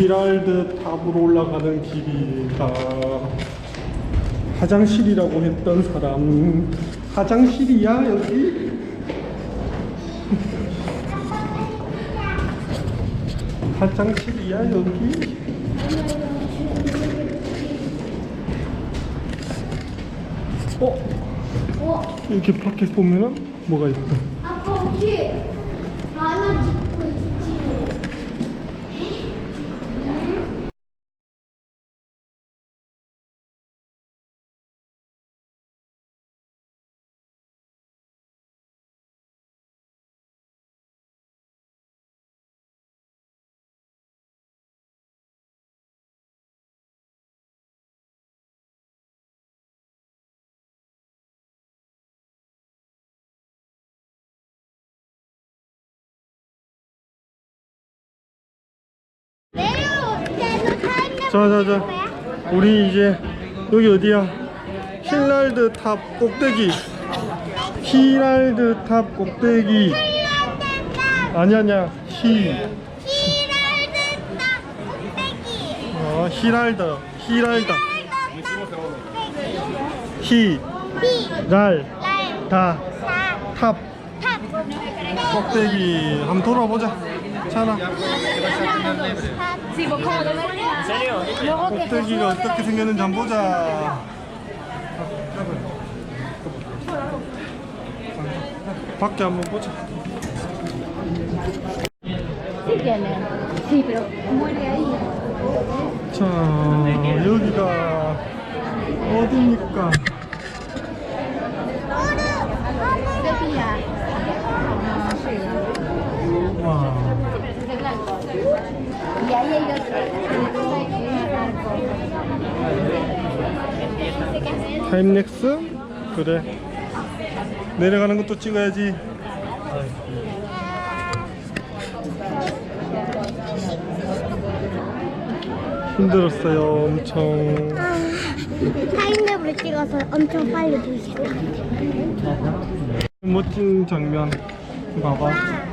히랄드 탑으로 올라가는 길이다. 화장실이라고 했던 사람. 화장실이야, 여기? 화장실이야, 여기? 어? 이렇게 밖에 보면은 뭐가 있다. 아빠 혹시 자, 자, 자. 우리 이제 여기 어디야? 히랄드 탑 꼭대기. 히랄드 탑 꼭대기. 아니 아니야. 히. 어, 히랄드. 히랄드. 히. 랄. 다. 탑. 꼭대기. 한번 돌아보자. 자나. 꼭대기가 어떻게 생겼는지 한번 보자. 밖에 한번 보자. 자, 여기가 어디입니까? Y ahí hay otro. 타임렉스? 그래. 내려가는 것도 찍어야지. 힘들었어요, 엄청. 타임랩으로 찍어서 엄청 빨리 것 같아요. 멋진 장면. 봐봐.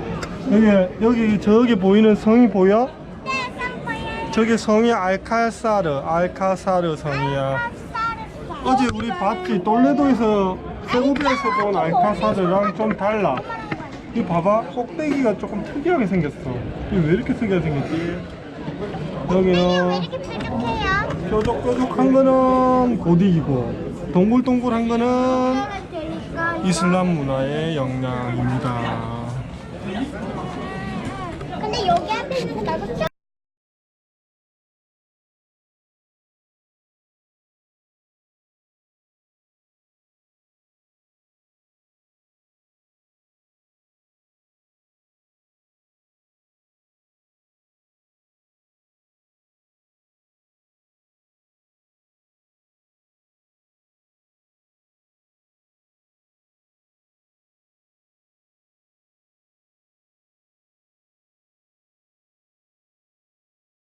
여기, 여기, 저기 보이는 성이 보여? 저기 성이 알카사르, 알카사르 성이야. 어제 우리 봤지? 돌레도에서, 세고비아에서 본 알카사르랑 좀 달라. 이 봐봐. 꼭대기가 조금 특이하게 생겼어. 이게 왜 이렇게 특이하게 생겼지? 여기는? 뾰족뾰족한 거는 고딕이고, 동글동글한 거는 이슬람 문화의 영향입니다. 근데 여기 앞에 있는 거 나도